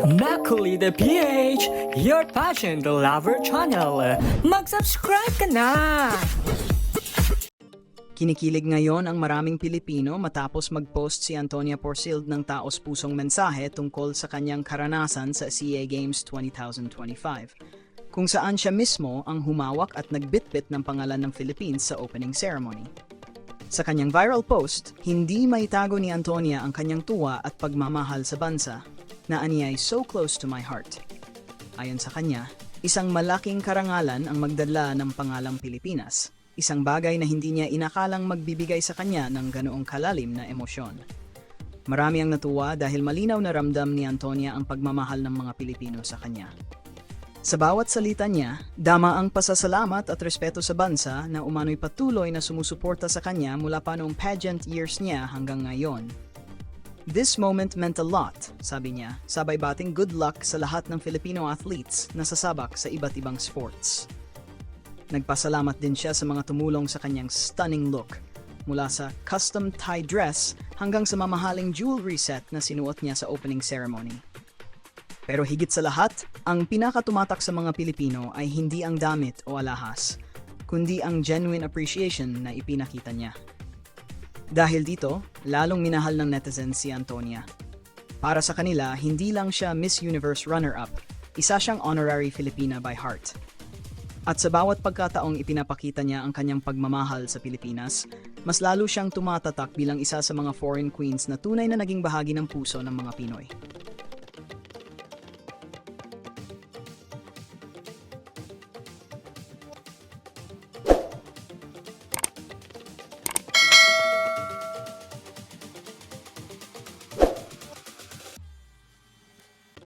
Macaulay the PH, your passion the lover channel. Mag-subscribe ka na! Kinikilig ngayon ang maraming Pilipino matapos mag-post si Antonia Porcild ng taos pusong mensahe tungkol sa kanyang karanasan sa SEA Games 2025, kung saan siya mismo ang humawak at nagbitbit ng pangalan ng Philippines sa opening ceremony. Sa kanyang viral post, hindi maitago ni Antonia ang kanyang tuwa at pagmamahal sa bansa, na aniyay so close to my heart. Ayon sa kanya, isang malaking karangalan ang magdala ng pangalang Pilipinas, isang bagay na hindi niya inakalang magbibigay sa kanya ng ganoong kalalim na emosyon. Marami ang natuwa dahil malinaw na ramdam ni Antonia ang pagmamahal ng mga Pilipino sa kanya. Sa bawat salita niya, dama ang pasasalamat at respeto sa bansa na umano'y patuloy na sumusuporta sa kanya mula pa noong pageant years niya hanggang ngayon. This moment meant a lot, sabi niya, sabay bating good luck sa lahat ng Filipino athletes na sasabak sa iba't ibang sports. Nagpasalamat din siya sa mga tumulong sa kanyang stunning look, mula sa custom tie dress hanggang sa mamahaling jewelry set na sinuot niya sa opening ceremony. Pero higit sa lahat, ang pinakatumatak sa mga Pilipino ay hindi ang damit o alahas, kundi ang genuine appreciation na ipinakita niya. Dahil dito, lalong minahal ng netizens si Antonia. Para sa kanila, hindi lang siya Miss Universe runner-up, isa siyang honorary Filipina by heart. At sa bawat pagkataong ipinapakita niya ang kanyang pagmamahal sa Pilipinas, mas lalo siyang tumatatak bilang isa sa mga foreign queens na tunay na naging bahagi ng puso ng mga Pinoy.